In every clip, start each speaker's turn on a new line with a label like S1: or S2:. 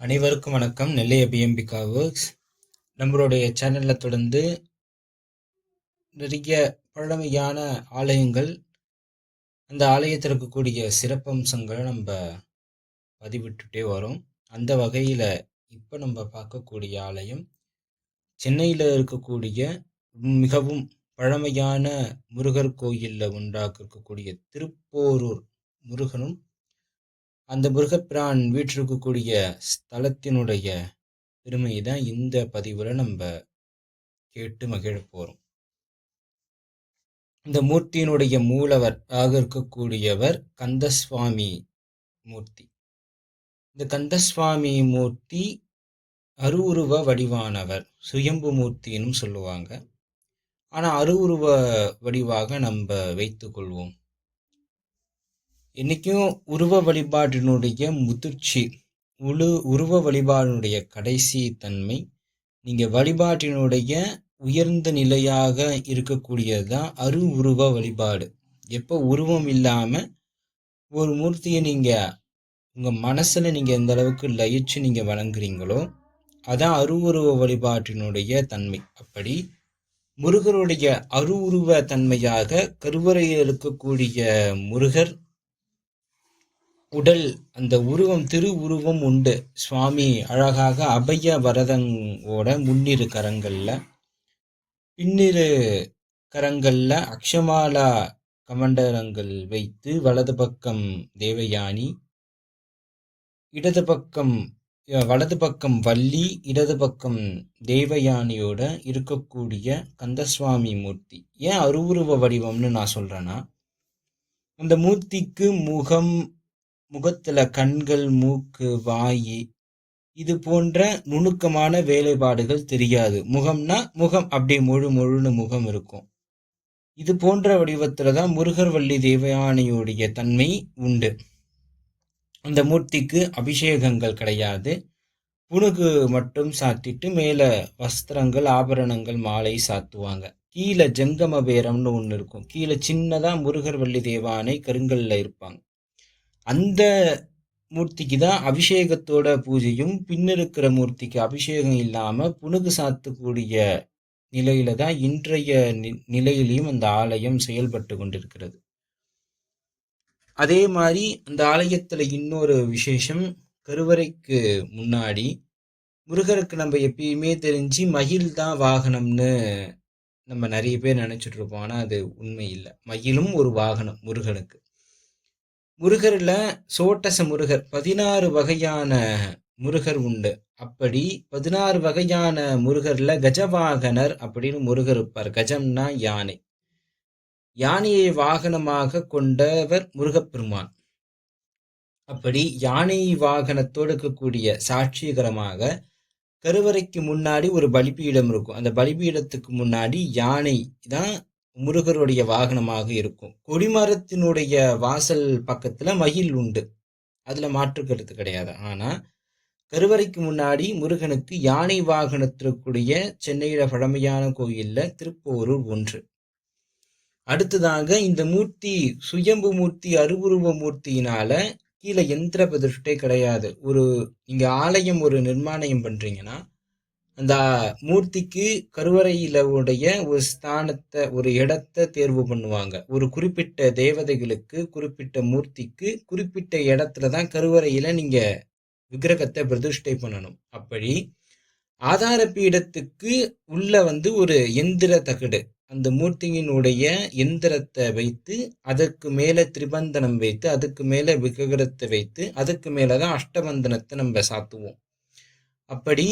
S1: அனைவருக்கும் வணக்கம். நெல்லை அபிஎம்பிகா ஒர்க்ஸ் நம்மளுடைய சேனலில் தொடர்ந்து நிறைய பழமையான ஆலயங்கள் அந்த ஆலயத்தில் இருக்கக்கூடிய சிறப்பம்சங்களை நம்ம பதிவிட்டுட்டே வரோம். அந்த வகையில் இப்போ நம்ம பார்க்கக்கூடிய ஆலயம் சென்னையில் இருக்கக்கூடிய மிகவும் பழமையான முருகர் கோயிலில் உண்டாக இருக்கக்கூடிய திருப்போரூர் முருகனும் அந்த முருகப்பிரான் வீற்றிருக்கக்கூடிய ஸ்தலத்தினுடைய பெருமையை தான் இந்த பதிவில் நம்ம கேட்டு மகிழ போகிறோம் இந்த மூர்த்தியினுடைய மூலவர் ஆக இருக்கக்கூடியவர் கந்தசுவாமி மூர்த்தி. இந்த கந்தசுவாமி மூர்த்தி அருவுருவ வடிவானவர். சுயம்பு மூர்த்தின்னு சொல்லுவாங்க. ஆனால் அருவுருவ வடிவாக நம்ம வைத்துக்கொள்வோம் என்னைக்கும் உருவ வழிபாட்டினுடைய முதிர்ச்சி உழு உருவ வழிபாடினுடைய கடைசி தன்மை நீங்கள் வழிபாட்டினுடைய உயர்ந்த நிலையாக இருக்கக்கூடியது தான் அரு உருவ வழிபாடு. எப்போ உருவம் இல்லாமல் ஒரு மூர்த்தியை நீங்கள் உங்கள் மனசில் நீங்கள் எந்த அளவுக்கு லயிச்சு நீங்கள் வணங்குறீங்களோ அதான் அருவுருவ வழிபாட்டினுடைய தன்மை. அப்படி முருகருடைய அருவுருவ தன்மையாக கருவறையில் இருக்கக்கூடிய முருகர் உடல் அந்த உருவம் திரு உருவம் உண்டு. சுவாமி அழகாக அபய வரதங்கோட முன்னிரு கரங்களில் பின்னிரு கரங்களில் அக்ஷமாலா கமண்டலங்கள் வைத்து வலது பக்கம் தேவயானி இடது பக்கம் வலது பக்கம் வள்ளி இடது பக்கம் தேவயானியோட இருக்கக்கூடிய கந்தசுவாமி மூர்த்தி. ஏன் அருவுருவ வடிவம்னு நான் சொல்றேன்னா அந்த மூர்த்திக்கு முகம் முகத்துல கண்கள் மூக்கு வாய் இது போன்ற நுணுக்கமான வேலைப்பாடுகள் தெரியாது. முகம்னா முகம் அப்படியே முழு முழுன்னு முகம் இருக்கும். இது போன்ற வடிவத்துல தான் முருகர் வள்ளி தேவயானையுடைய தன்மை உண்டு. அந்த மூர்த்திக்கு அபிஷேகங்கள் கிடையாது. புனுகு மட்டும் சாத்திட்டு மேல வஸ்திரங்கள் ஆபரணங்கள் மாலை சாத்துவாங்க. கீழே ஜங்கம பேரம்னு ஒன்று இருக்கும். கீழே சின்னதாக முருகர் வள்ளி தேவானை கருங்கல்ல இருப்பாங்க. அந்த மூர்த்திக்கு தான் அபிஷேகத்தோட பூஜையும் பின்னிருக்கிற மூர்த்திக்கு அபிஷேகம் இல்லாமல் புனுகு சாத்தக்கூடிய நிலையில தான் இன்றைய நிலையிலையும் அந்த ஆலயம் செயல்பட்டு கொண்டிருக்கிறது. அதே மாதிரி அந்த ஆலயத்தில் இன்னொரு விசேஷம் கருவறைக்கு முன்னாடி முருகருக்கு நம்ம எப்பயுமே தெரிஞ்சு மயில் தான் வாகனம்னு நம்ம நிறைய பேர் நினச்சிட்ருப்போம் ஆனால் அது உண்மை இல்லை. மயிலும் ஒரு வாகனம் முருகனுக்கு. முருகரில் சோட்டச முருகர் பதினாறு வகையான முருகர் உண்டு. அப்படி பதினாறு வகையான முருகர்ல கஜவாகனர் அப்படின்னு முருகர் இருப்பார். கஜம்னா யானை. யானையை வாகனமாக கொண்டவர் முருகப்பெருமான். அப்படி யானை வாகனத்தோடு இருக்கக்கூடிய சாட்சிகரமாக கருவறைக்கு முன்னாடி ஒரு பலிபீடம் இருக்கும். அந்த பலிபீடத்துக்கு முன்னாடி யானை தான் முருகருடைய வாகனமாக இருக்கும். கொடிமரத்தினுடைய வாசல் பக்கத்துல மயில் உண்டு. அதுல மாற்று கருத்து கிடையாது. ஆனா கருவறைக்கு முன்னாடி முருகனுக்கு யானை வாகனத்திற்குரிய சென்னையில பழமையான கோயில்ல திருப்போரூர் ஒன்று. அடுத்ததாக இந்த மூர்த்தி சுயம்பு மூர்த்தி அருவுருவ மூர்த்தியினால கீழே எந்திர பிரதிஷ்டை கிடையாது. ஒரு நீங்க ஆலயம் ஒரு நிர்மாணம் பண்றீங்கன்னா அந்த மூர்த்திக்கு கருவறையில உடைய ஒரு ஸ்தானத்தை ஒரு இடத்தை தேர்வு பண்ணுவாங்க. ஒரு குறிப்பிட்ட தேவதைகளுக்கு குறிப்பிட்ட மூர்த்திக்கு குறிப்பிட்ட இடத்துல தான் கருவறையில நீங்க விக்கிரகத்தை பிரதிஷ்டை பண்ணணும். அப்படி ஆதார பீடத்துக்கு உள்ள வந்து ஒரு எந்திர தகடு. அந்த மூர்த்தியினுடைய எந்திரத்தை வைத்து அதற்கு மேலே திரிபந்தனம் வைத்து அதுக்கு மேலே விக்கிரகத்தை வைத்து அதுக்கு மேலே தான் அஷ்டபந்தனத்தை நம்ம சாத்துவோம். அப்படி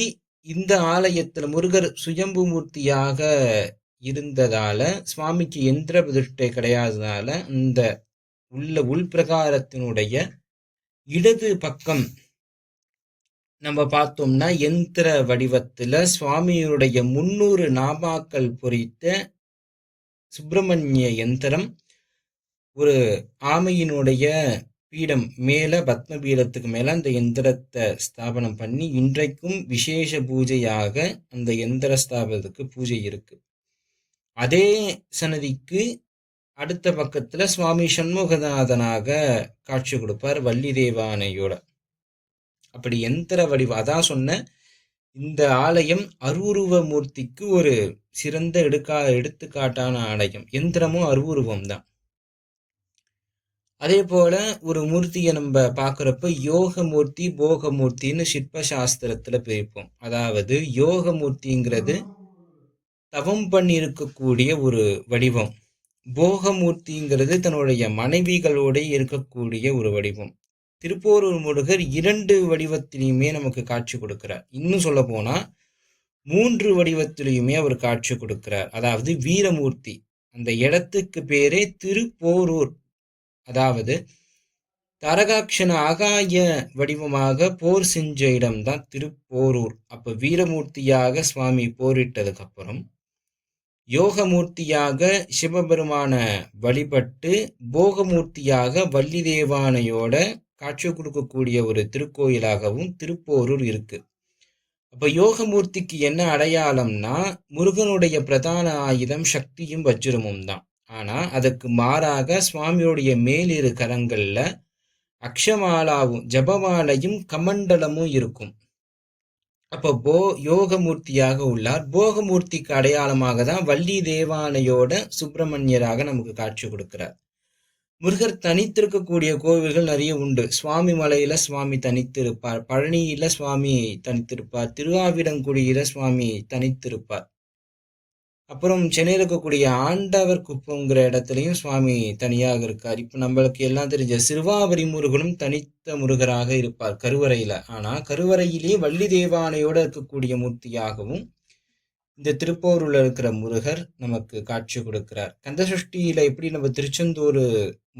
S1: இந்த ஆலயத்துல முருகர் சுயம்பு மூர்த்தியாக இருந்ததால சுவாமிக்கு எந்திர பிரதிஷ்டை கிடையாததால இந்த உள்ள உள்பிரகாரத்தினுடைய இடது பக்கம் நம்ம பார்த்தோம்னா எந்திர வடிவத்துல சுவாமியுடைய முன்னூறு நாமாக்கள் பொறித்த சுப்பிரமணிய எந்திரம் ஒரு ஆமையினுடைய பீடம் மேலே பத்ம பீடத்துக்கு மேலே அந்த எந்திரத்தை ஸ்தாபனம் பண்ணி இன்றைக்கும் விசேஷ பூஜையாக அந்த எந்திர ஸ்தாபனத்துக்கு பூஜை இருக்கு. அதே சன்னதிக்கு அடுத்த பக்கத்தில் சுவாமி சண்முகநாதனாக காட்சி கொடுப்பார் வள்ளி தேவானையோட அப்படி எந்திர வடிவம் அதான் சொன்ன இந்த ஆலயம் அருவுருவ மூர்த்திக்கு ஒரு சிறந்த எடுக்கா எடுத்துக்காட்டான ஆலயம். எந்திரமும் அருவுருவம் தான் அதே போல ஒரு மூர்த்தியை நம்ம பார்க்குறப்ப யோக மூர்த்தி போக மூர்த்தின்னு சிற்ப சாஸ்திரத்தில் பிரிப்போம். அதாவது யோக மூர்த்திங்கிறது தவம் பண்ணி இருக்கக்கூடிய ஒரு வடிவம். போகமூர்த்திங்கிறது தன்னுடைய மனைவிகளோட இருக்கக்கூடிய ஒரு வடிவம். திருப்போரூர் முருகர் இரண்டு வடிவத்திலையுமே நமக்கு காட்சி கொடுக்கிறார். இன்னும் சொல்ல போனால் மூன்று வடிவத்திலையுமே அவர் காட்சி கொடுக்கிறார். அதாவது வீரமூர்த்தி. அந்த இடத்துக்கு பேரே திருப்போரூர். அதாவது தரகாட்சண ஆகாய வடிவமாக போர் செஞ்ச இடம்தான் திருப்போரூர். அப்ப வீரமூர்த்தியாக சுவாமி போரிட்டதுக்கு அப்புறம் யோகமூர்த்தியாக சிவபெருமான வழிபட்டு போகமூர்த்தியாக வள்ளி தேவானையோட காட்சி கொடுக்கக்கூடிய ஒரு திருக்கோயிலாகவும் திருப்போரூர் இருக்கு. அப்ப யோகமூர்த்திக்கு என்ன அடையாளம்னா முருகனுடைய பிரதான ஆயுதம் சக்தியும் வஜ்ரமும் தான். ஆனால் அதுக்கு மாறாக சுவாமியுடைய மேலிரு கரங்களில் அக்ஷமாலாவும் ஜபமாலையும் கமண்டலமும் இருக்கும். அப்போ போ யோகமூர்த்தியாக உள்ளார். போகமூர்த்திக்கு அடையாளமாக தான் வள்ளி தேவானையோட சுப்பிரமணியராக நமக்கு காட்சி கொடுக்கிறார். முருகர் தனித்திருக்கக்கூடிய கோவில்கள் நிறைய உண்டு. சுவாமி மலையில சுவாமி தனித்திருப்பார். பழனியில சுவாமி தனித்திருப்பார். திருவாவிடங்குடியில சுவாமி தனித்திருப்பார். அப்புறம் சென்னையில் இருக்கக்கூடிய ஆண்டவர் குப்பங்கிற இடத்துலையும் சுவாமி தனியாக இருக்கார். இப்போ நம்மளுக்கு எல்லாம் தெரிஞ்ச சிறுவாபரி முருகனும் தனித்த முருகராக இருப்பார் கருவறையில். ஆனால் கருவறையிலேயே வள்ளி தேவானையோடு இருக்கக்கூடிய மூர்த்தியாகவும் இந்த திருப்போரூரில் இருக்கிற முருகர் நமக்கு காட்சி கொடுக்கிறார். கந்தசஷ்டியில எப்படி நம்ம திருச்செந்தூர்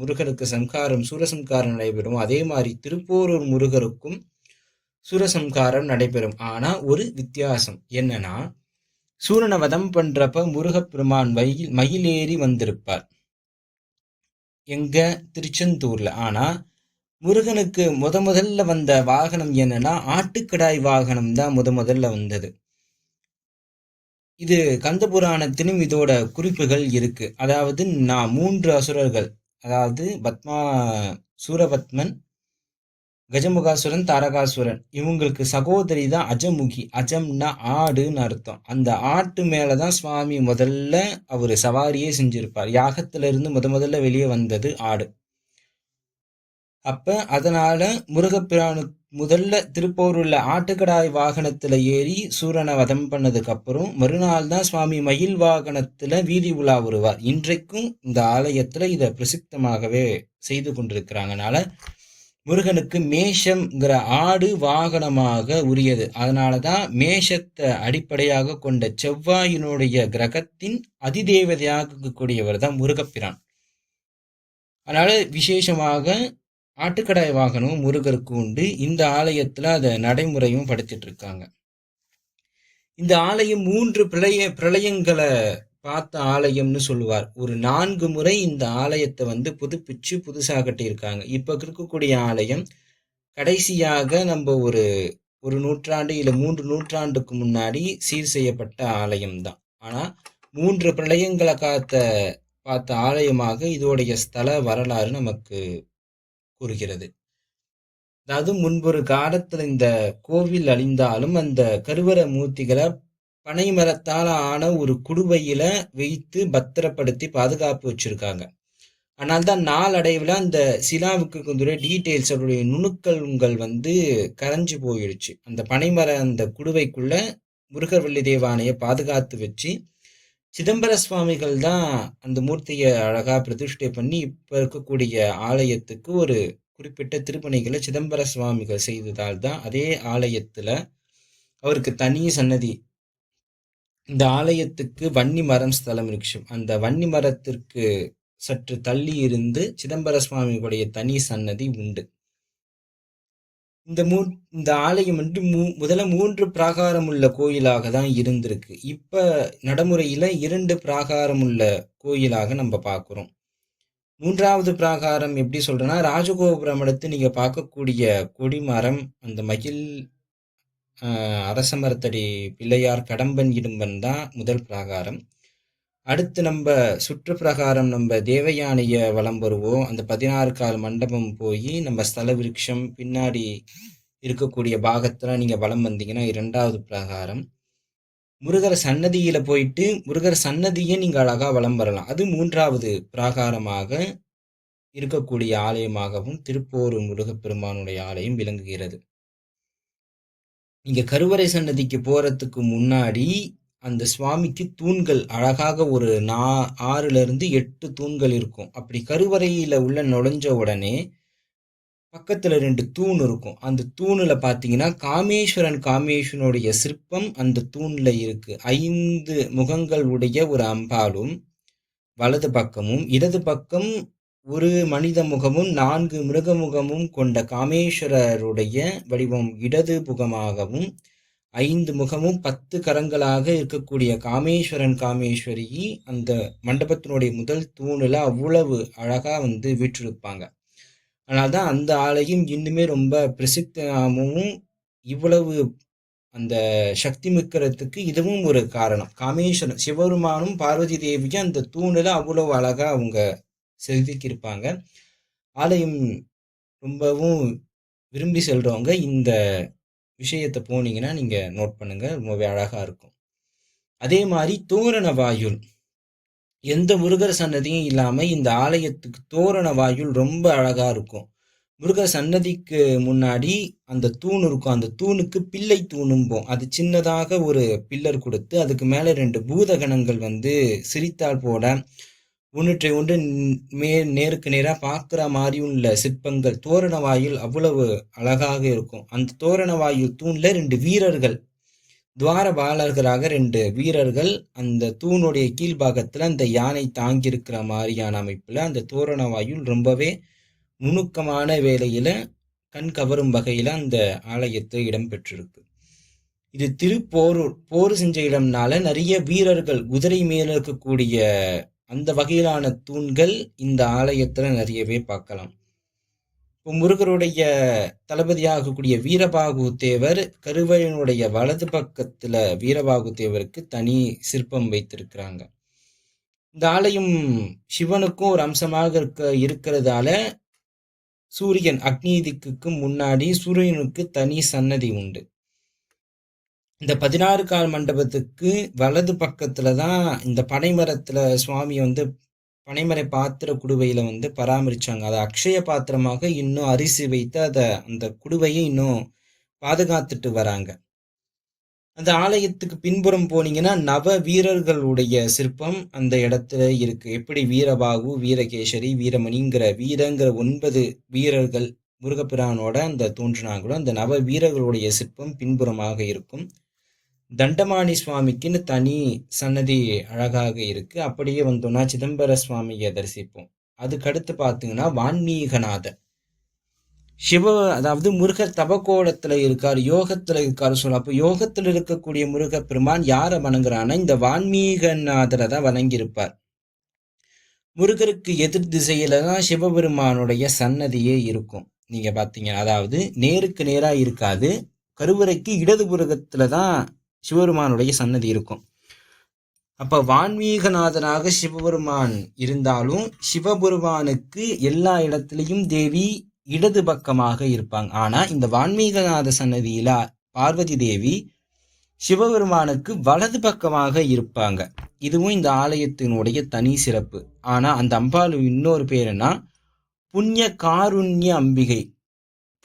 S1: முருகனுக்கு சம்காரம் சூரசம்காரம் நடைபெறும் அதே மாதிரி திருப்போரூர் முருகருக்கும் சூரசம்காரம் நடைபெறும். ஆனால் ஒரு வித்தியாசம் என்னன்னா சூரனை வதம் பண்றப்ப முருகப்பெருமான் மயில் மயிலேறி வந்திருப்பார். எங்க? திருச்செந்தூர்ல. ஆனா முருகனுக்கு முத முதல்ல வந்த வாகனம் என்னன்னா ஆட்டுக்கடாய் வாகனம் தான் முத முதல்ல வந்தது. இது கந்த புராணத்திலும் இதோட குறிப்புகள் இருக்கு. அதாவது நான் மூன்று அசுரர்கள். அதாவது பத்மா சூரபத்மன் கஜமுகாசுரன் தாரகாசுரன். இவங்களுக்கு சகோதரி தான் அஜமுகி. அஜம்னா ஆடுன்னு அர்த்தம். அந்த ஆட்டு மேலே தான் சுவாமி முதல்ல அவர் சவாரியே செஞ்சிருப்பார். யாகத்திலிருந்து முத முதல்ல வெளியே வந்தது ஆடு. அப்ப அதனால முருகப்பிரானு முதல்ல திருப்போரூர்ல ஆட்டுக்கடாய் வாகனத்துல ஏறி சூரனை வதம் பண்ணதுக்கு அப்புறம் மறுநாள் தான் சுவாமி மயில் வாகனத்துல வீதி உலா வருவார் இன்றைக்கும் இந்த ஆலயத்துல இதை பிரசித்தமாகவே செய்து கொண்டிருக்கிறாங்கனால முருகனுக்கு மேஷம்ங்கிற ஆடு வாகனமாக உரியது. அதனாலதான் மேஷத்தை அடிப்படையாக கொண்ட செவ்வாயினுடைய கிரகத்தின் அதிதேவதையாக இருக்கக்கூடியவர் தான் முருகப்பிரான். அதனால விசேஷமாக ஆட்டுக்கடாய் வாகனம் முருகருக்கு உண்டு. இந்த ஆலயத்தில் அதை நடைமுறையும் படுத்திட்டு இருக்காங்க. இந்த ஆலயம் மூன்று பிரளய பிரளயங்களை பார்த்த ஆலயம்னு சொல்லுவார். ஒரு நான்கு முறை இந்த ஆலயத்தை வந்து புதுப்பிச்சு புதுசாக கட்டியிருக்காங்க. இப்போ இருக்கக்கூடிய ஆலயம் கடைசியாக நம்ம ஒரு ஒரு நூற்றாண்டு இல்லை மூன்று நூற்றாண்டுக்கு முன்னாடி சீர் செய்யப்பட்ட ஆலயம் தான் ஆனால் மூன்று பிரளயங்களை காத்த பார்த்த ஆலயமாக இதோடைய ஸ்தல வரலாறு நமக்கு கூறுகிறது. அதாவது முன்பொரு காலத்தில் இந்த கோவில் அழிந்தாலும் அந்த கருவர மூர்த்திகளை பனை மரத்தால் ஆன ஒரு குடுவையில் வைத்து பத்திரப்படுத்தி பாதுகாப்பு வச்சுருக்காங்க. ஆனால் தான் நாளடைவில் அந்த சிலாவுக்கு கொஞ்சம் டீட்டெயில்ஸ் அவருடைய நுணுக்கங்கள் வந்து கரைஞ்சு போயிடுச்சு. அந்த பனைமர அந்த குடுவைக்குள்ள முருகர்வள்ளி தேவானையை பாதுகாத்து வச்சு சிதம்பர சுவாமிகள் தான் அந்த மூர்த்தியை அழகாக பிரதிஷ்டை பண்ணி இப்போ இருக்கக்கூடிய ஆலயத்துக்கு ஒரு குறிப்பிட்ட திருப்பணிகளை சிதம்பர சுவாமிகள் செய்ததால் தான் அதே ஆலயத்தில் அவருக்கு தனி சன்னதி இந்த ஆலயத்துக்கு வன்னி மரம் ஸ்தலம் இருக்கு அந்த வன்னி மரத்திற்கு சற்று தள்ளி இருந்து சிதம்பர சுவாமிகளுடைய தனி சன்னதி உண்டு. இந்த மூ இந்த ஆலயம் வந்து மூ முதல்ல மூன்று பிராகாரம் உள்ள கோயிலாக தான் இருந்திருக்கு. இப்போ நடைமுறையில் இரண்டு பிராகாரம் உள்ள கோயிலாக நம்ம பார்க்குறோம். மூன்றாவது பிராகாரம் எப்படி சொல்கிறேன்னா ராஜகோபுரம் எடுத்து நீங்கள் பார்க்கக்கூடிய கொடிமரம் அந்த மகிழ் அரசமரத்தடி பிள்ளையார் கடம்பன் இடும்பன் தான் முதல் பிராகாரம். அடுத்து நம்ம சுற்று பிரகாரம் நம்ம தேவயானைய வளம் வருவோம். அந்த பதினாறு கால் மண்டபம் போய் நம்ம ஸ்தல விருட்சம் பின்னாடி இருக்கக்கூடிய பாகத்தில் நீங்கள் வலம் வந்தீங்கன்னா இரண்டாவது பிரகாரம். முருகர் சன்னதியில் போயிட்டு முருகர் சன்னதியை நீங்கள் அழகாக வலம் வரலாம். அது மூன்றாவது பிராகாரமாக இருக்கக்கூடிய ஆலயமாகவும் திருப்போர் முருகப்பெருமானுடைய ஆலயம் விளங்குகிறது. நீங்க கருவறை சன்னதிக்கு போறதுக்கு முன்னாடி அந்த சுவாமிக்கு தூண்கள் அழகாக ஒரு நா ஆறுல இருந்து எட்டு தூண்கள் இருக்கும். அப்படி கருவறையில உள்ள நுழைஞ்ச உடனே பக்கத்துல ரெண்டு தூண் இருக்கும். அந்த தூணுல பாத்தீங்கன்னா காமேஸ்வரன் காமேஸ்வரனுடைய சிற்பம் அந்த தூண்ல இருக்கு. ஐந்து முகங்கள் உடைய ஒரு அம்பாலும் வலது பக்கமும் இடது பக்கம் ஒரு மனித முகமும் நான்கு மிருக முகமும் கொண்ட காமேஸ்வரருடைய வடிவம் இடது முகமாகவும் ஐந்து முகமும் பத்து கரங்களாக இருக்கக்கூடிய காமேஸ்வரன் காமேஸ்வரி அந்த மண்டபத்தினுடைய முதல் தூணில் அவ்வளவு அழகாக வந்து வீற்றிருப்பாங்க. அதனால தான் அந்த ஆலயம் இன்னுமே ரொம்ப பிரசித்தமாகவும் இவ்வளவு அந்த சக்தி மிக்கிறதுக்கு இதுவும் ஒரு காரணம். காமேஸ்வரன் சிவபெருமானும் பார்வதி தேவியும் அந்த தூணில் அவ்வளவு அழகாக அவங்க செதுக்கியிருப்பாங்க. ஆலயம் ரொம்பவும் விரும்பி செல்றவங்க இந்த விஷயத்தை போனீங்கன்னா நீங்கள் நோட் பண்ணுங்க. ரொம்பவே அழகாக இருக்கும். அதே மாதிரி தோரண வாயுல். எந்த முருகர் சன்னதியும் இல்லாமல் இந்த ஆலயத்துக்கு தோரண வாயுல் ரொம்ப அழகாக இருக்கும். முருகர் சன்னதிக்கு முன்னாடி அந்த தூண் இருக்கும். அந்த தூணுக்கு பிள்ளை தூணும்போம். அது சின்னதாக ஒரு பில்லர் கொடுத்து அதுக்கு மேலே ரெண்டு பூதகணங்கள் வந்து சிரித்தால் போட ஒன்றுற்றை ஒன்று மே நேருக்கு நேராக பார்க்குற மாதிரியும் இல்லை சிற்பங்கள். தோரண வாயில் அவ்வளவு அழகாக இருக்கும். அந்த தோரண வாயில் தூணில் ரெண்டு வீரர்கள். துவாரபாலர்களாக ரெண்டு வீரர்கள். அந்த தூணுடைய கீழ்பாகத்தில் அந்த யானை தாங்கியிருக்கிற மாதிரியான அமைப்பில் அந்த தோரண வாயில் ரொம்பவே நுணுக்கமான வேலையில் கண் கவரும் வகையில் அந்த ஆலயத்தை இடம்பெற்றிருக்கு இது திருப்போரூர் போர் செஞ்ச இடம்னால நிறைய வீரர்கள் குதிரை மேல இருக்கக்கூடிய அந்த வகையிலான தூண்கள் இந்த ஆலயத்தில் நிறையவே பார்க்கலாம். இப்போ முருகருடைய தளபதியாகக்கூடிய வீரபாகு தேவர் கருவறையினுடைய வலது பக்கத்தில் வீரபாகு தேவருக்கு தனி சிற்பம் வைத்திருக்கிறாங்க. இந்த ஆலயம் சிவனுக்கும் ஒரு அம்சமாக இருக்க இருக்கிறதால சூரியன் அக்னி திக்குக்கு முன்னாடி சூரியனுக்கு தனி சன்னதி உண்டு. இந்த பதினாறு கால் மண்டபத்துக்கு வலது பக்கத்துல தான் இந்த பனைமரத்துல சுவாமி வந்து பனைமரை பாத்திர குடுவையில வந்து பராமரிச்சாங்க. அதை அக்ஷய பாத்திரமாக இன்னும் அரிசி வைத்து அதை அந்த குடுவையை இன்னும் பாதுகாத்துட்டு வராங்க. அந்த ஆலயத்துக்கு பின்புறம் போனீங்கன்னா நவ வீரர்களுடைய சிற்பம் அந்த இடத்துல இருக்கு. எப்படி வீரபாகு வீரகேசரி வீரமணிங்கிற வீரங்கிற ஒன்பது வீரர்கள் முருகப்பிரானோட அந்த தோன்றினாங்களோ அந்த நவ வீரர்களுடைய சிற்பம் பின்புறமாக இருக்கும். தண்டமாணி சுவாமிக்குன்னு தனி சன்னதி அழகாக இருக்கு. அப்படியே வந்தோம்னா சிதம்பர சுவாமியை தரிசிப்போம். அதுக்கடுத்து பார்த்தீங்கன்னா வான்மீகநாதர். சிவ அதாவது முருகர் தபக்கோலத்துல இருக்கார் யோகத்துல இருக்காரு சொல்ல அப்போ யோகத்துல இருக்கக்கூடிய முருக பெருமான் யாரை வணங்குறான்னா இந்த வான்மீகநாதரை தான் வணங்கியிருப்பார். முருகருக்கு எதிர் திசையில தான் சிவபெருமானுடைய சன்னதியே இருக்கும். நீங்க பாத்தீங்க அதாவது நேருக்கு நேரா இருக்காது கருவறைக்கு இடது புறகத்துல தான் சிவபெருமானுடைய சன்னதி இருக்கும். அப்போ வான்மீகநாதனாக சிவபெருமான் இருந்தாலும் சிவபெருமானுக்கு எல்லா இடத்துலையும் தேவி இடது பக்கமாக இருப்பாங்க. ஆனால் இந்த வான்மீகநாத சன்னதியில பார்வதி தேவி சிவபெருமானுக்கு வலது பக்கமாக இருப்பாங்க. இதுவும் இந்த ஆலயத்தினுடைய தனி சிறப்பு. ஆனால் அந்த அம்பாள் இன்னொரு பேருனா புண்ணிய காருண்ய அம்பிகை.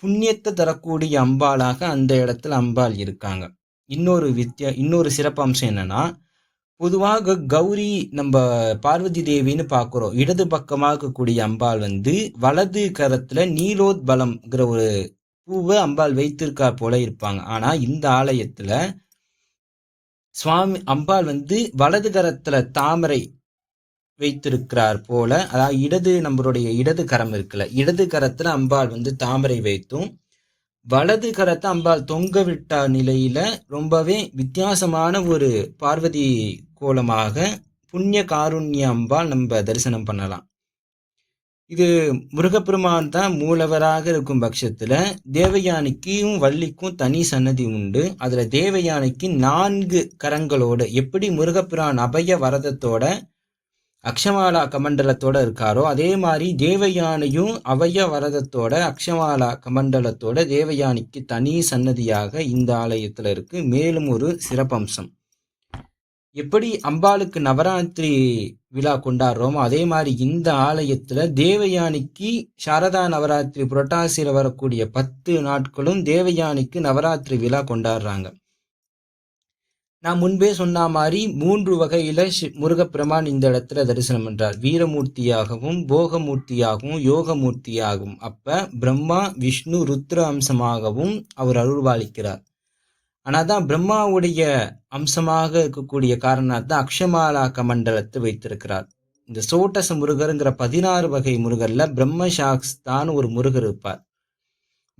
S1: புண்ணியத்தை தரக்கூடிய அம்பாளாக அந்த இடத்துல அம்பாள் இருக்காங்க. இன்னொரு வித்தியா இன்னொரு சிறப்பம்சம் என்னன்னா பொதுவாக கௌரி நம்ம பார்வதி தேவின்னு பார்க்குறோம். இடது பக்கமாக இருக்கக்கூடிய அம்பாள் வந்து வலது கரத்துல நீலோத்பலம்ங்கிற ஒரு பூவை அம்பாள் வைத்திருக்கா போல இருப்பாங்க. ஆனா இந்த ஆலயத்துல சுவாமி அம்பாள் வந்து வலது கரத்துல தாமரை வைத்திருக்கிறார் போல அதாவது இடது நம்மளுடைய இடது கரம் இருக்குல்ல இடது கரத்துல அம்பாள் வந்து தாமரை வைத்தும் வலது கரத்தை அம்பாள் தொங்க விட்ட நிலையில ரொம்பவே வித்தியாசமான ஒரு பார்வதி கோலமாக புண்ணிய காருண்ய அம்பாள் நம்ம தரிசனம் பண்ணலாம். இது முருகப்பெருமான் தான் மூலவராக இருக்கும் பட்சத்துல தேவயானிக்கும் வள்ளிக்கும் தனி சன்னதி உண்டு. அதுல தேவயானிக்கு நான்கு கரங்களோடு எப்படி முருகப்பிரான் அபய வரதத்தோட அக்ஷமாலா கமண்டலத்தோட இருக்காரோ அதே மாதிரி தேவயானையும் அவய வரதத்தோட அக்ஷமாலா கமண்டலத்தோட தேவயானிக்கு தனி சன்னதியாக இந்த ஆலயத்துல இருக்கு. மேலும் ஒரு சிறப்பம்சம். எப்படி அம்பாளுக்கு நவராத்திரி விழா கொண்டாடுறோமோ அதே மாதிரி இந்த ஆலயத்துல தேவயானிக்கு சாரதா நவராத்திரி புரட்டாசியில் வரக்கூடிய பத்து நாட்களும் தேவயானிக்கு நவராத்திரி விழா கொண்டாடுறாங்க. நான் முன்பே சொன்ன மாதிரி மூன்று வகையில முருகப்பெருமான் இந்த இடத்துல தரிசனம் என்றார் வீரமூர்த்தியாகவும் போகமூர்த்தியாகவும் யோகமூர்த்தியாகவும். அப்ப பிரம்மா விஷ்ணு ருத்ர அம்சமாகவும் அவர் அருள்வாளிக்கிறார். ஆனால் தான் பிரம்மாவுடைய அம்சமாக இருக்கக்கூடிய காரணத்தான் அக்ஷமாலா கமண்டலத்தை வைத்திருக்கிறார். இந்த சோட்டச முருகருங்கிற பதினாறு வகை முருகர்ல பிரம்மசாக்ஸ்தான் ஒரு முருகர் இருப்பார்.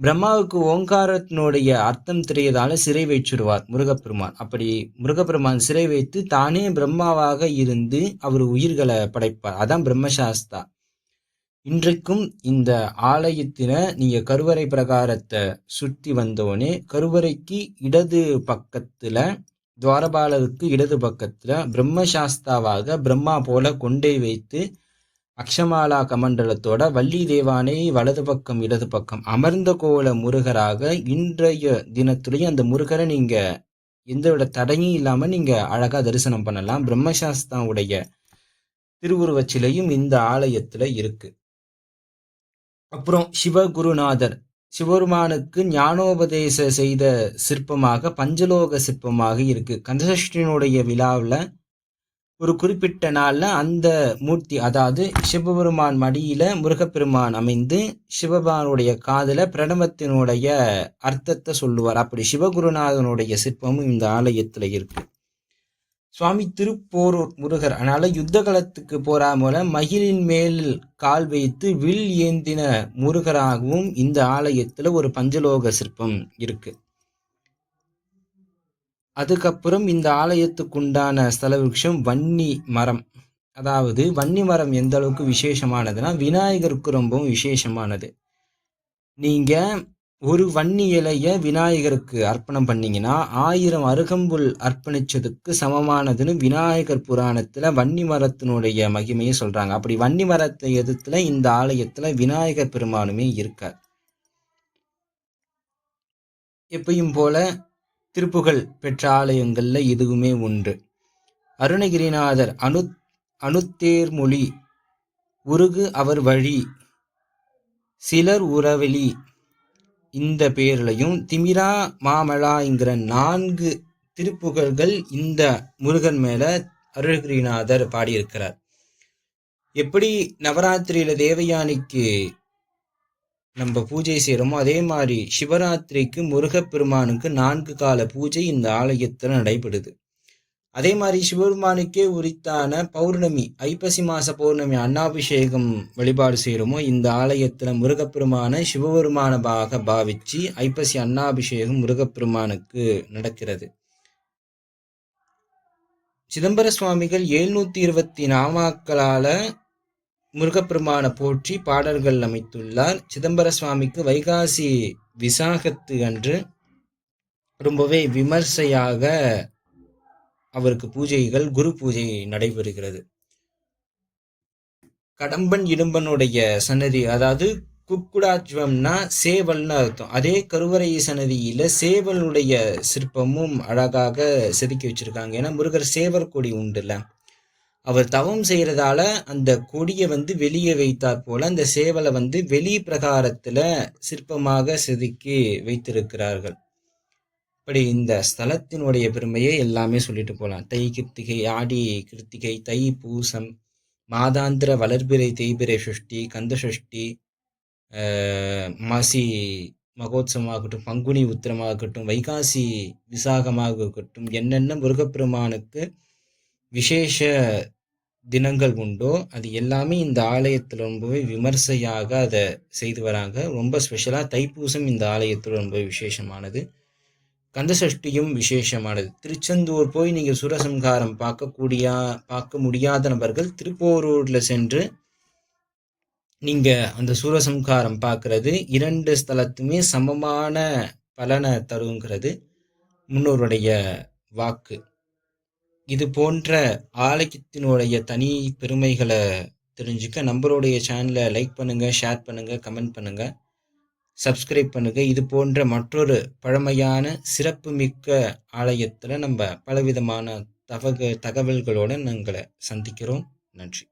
S1: பிரம்மாவுக்கு ஓங்காரத்தினுடைய அர்த்தம் தெரியதால சிறை வைச்சிருவார் முருகப்பெருமான். அப்படி முருகப்பெருமான் சிறை வைத்து தானே பிரம்மாவாக இருந்து அவர் உயிர்களை படைப்பார். அதான் பிரம்மசாஸ்தா. இன்றைக்கும் இந்த ஆலயத்தின நீங்க கருவறை பிரகாரத்தை சுற்றி வந்தோடனே கருவறைக்கு இடது பக்கத்துல துவாரபாலருக்கு இடது பக்கத்துல பிரம்மசாஸ்தாவாக பிரம்மா போல கொண்டை வைத்து அக்ஷமாலா கமண்டலத்தோட வள்ளி தேவானை வலது பக்கம் இடது பக்கம் அமர்ந்த கோல முருகராக இன்றைய தினத்துலேயும் அந்த முருகரை நீங்க எந்தவித தடையும் இல்லாம நீங்க அழகா தரிசனம் பண்ணலாம். பிரம்மசாஸ்தாவுடைய திருவுருவச்சிலையும் இந்த ஆலயத்துல இருக்கு. அப்புறம் சிவகுருநாதர் சிவபெருமானுக்கு ஞானோபதேச செய்த சிற்பமாக பஞ்சலோக சிற்பமாக இருக்கு. கந்தசஷ்டினுடைய விழாவில் ஒரு குறிப்பிட்ட நாளில் அந்த மூர்த்தி அதாவது சிவபெருமான் மடியில் முருகப்பெருமான் அமைந்து சிவபானுடைய காதில் பிரணவத்தினுடைய அர்த்தத்தை சொல்லுவார். அப்படி சிவகுருநாதனுடைய சிற்பமும் இந்த ஆலயத்தில் இருக்கு. சுவாமி திருப்போரூர் முருகர் அதனால யுத்த காலத்துக்கு போறா போல மகிழின் மேல் கால் வைத்து வில் ஏந்தின முருகராகவும் இந்த ஆலயத்துல ஒரு பஞ்சலோக சிற்பம் இருக்கு. அதுக்கப்புறம் இந்த ஆலயத்துக்குண்டான ஸ்தல விருட்சம் வன்னி மரம். அதாவது வன்னி மரம் எந்த அளவுக்கு விசேஷமானதுன்னா விநாயகருக்கு ரொம்பவும் விசேஷமானது. நீங்க ஒரு வன்னி இலைய விநாயகருக்கு அர்ப்பணம் பண்ணீங்கன்னா ஆயிரம் அருகம்புல் அர்ப்பணிச்சதுக்கு சமமானதுன்னு விநாயகர் புராணத்துல வன்னி மரத்தினுடைய மகிமையை சொல்றாங்க. அப்படி வன்னி மரத்தை எதிர்த்துல இந்த ஆலயத்துல விநாயகர் பெருமானுமே இருக்கார். எப்பயும் போல திருப்புகழ் பெற்ற ஆலயங்கள்ல இதுவுமே உண்டு அருணகிரிநாதர் அணு அணுத்தேர்மொழி உருகு அவர் வழி சிலர் உறவெளி இந்த பேர்லையும் திமிரா மாமலாங்கிற நான்கு திருப்புகழ்கள் இந்த முருகன் மேல அருணகிரிநாதர் பாடியிருக்கிறார். எப்படி நவராத்திரியில தேவயானிக்கு நம்ம பூஜை செய்கிறோமோ அதே மாதிரி சிவராத்திரிக்கு முருகப்பெருமானுக்கு நான்கு கால பூஜை இந்த ஆலயத்தில் நடைபெறுது. அதே மாதிரி சிவபெருமானுக்கே உரித்தான பௌர்ணமி ஐப்பசி மாச பௌர்ணமி அன்னாபிஷேகம் வழிபாடு செய்கிறோமோ இந்த ஆலயத்தில் முருகப்பெருமான சிவபெருமானமாக பாவிச்சு ஐப்பசி அன்னாபிஷேகம் முருகப்பெருமானுக்கு நடக்கிறது. சிதம்பர சுவாமிகள் எழுநூற்றி இருபத்தி நாமாக்களால் முருகப்பெருமான போற்றி பாடல்கள் அமைத்துள்ளார். சிதம்பர சுவாமிக்கு வைகாசி விசாகத்து அன்று ரொம்பவே விமர்சையாக அவருக்கு பூஜைகள் குரு பூஜை நடைபெறுகிறது. கடம்பன் இடும்பனுடைய சன்னதி அதாவது குக்குடாஜ்வம்னா சேவல்னு அர்த்தம். அதே கருவறை சன்னதியில சேவலுடைய சிற்பமும் அழகாக செதுக்கி வச்சிருக்காங்க. ஏன்னா முருகர் சேவர் கொடி உண்டுல்ல. அவர் தவம் செய்கிறதால அந்த கொடியை வந்து வெளியே வைத்தார் போல அந்த சேவலை வந்து வெளி பிரகாரத்தில் சிற்பமாக செதுக்கி வைத்திருக்கிறார்கள். இப்படி இந்த ஸ்தலத்தினுடைய பெருமையை எல்லாமே சொல்லிட்டு போகலாம் தை கிருத்திகை ஆடி கிருத்திகை தை பூசம் மாதாந்திர வளர்பிறை தேய்பிரை சஷ்டி கந்த சஷ்டி மாசி மகோத்சவமாகட்டும் பங்குனி உத்திரமாகட்டும் வைகாசி விசாகமாக இருக்கட்டும் என்னென்ன முருகப்பெருமானுக்கு விசேஷ தினங்கள் உண்டோ அது எல்லாமே இந்த ஆலயத்தில் ரொம்பவே விமர்சையாக அதை செய்து வராங்க. ரொம்ப ஸ்பெஷலாக தைப்பூசம் இந்த ஆலயத்தில் ரொம்ப விசேஷமானது. கந்தசஷ்டியும் விசேஷமானது. திருச்செந்தூர் போய் நீங்கள் சுரசம்ஹாரம் பார்க்கக்கூடிய பார்க்க முடியாத நபர்கள் திருப்போரூரில் சென்று நீங்கள் அந்த சூரசம்ஹாரம் பார்க்கறது இரண்டு ஸ்தலத்துமே சமமான பலனை தருங்கிறது முன்னோருடைய வாக்கு. இது போன்ற ஆலயத்தினுடைய தனி பெருமைகளை தெரிஞ்சுக்க நம்மளுடைய சேனலை லைக் பண்ணுங்கள் ஷேர் பண்ணுங்கள் கமெண்ட் பண்ணுங்கள் சப்ஸ்கிரைப் பண்ணுங்கள் இது போன்ற மற்றொரு பழமையான சிறப்புமிக்க ஆலயத்தில் நம்ம பலவிதமான தவக தகவல்களோடு நாங்களை சந்திக்கிறோம். நன்றி.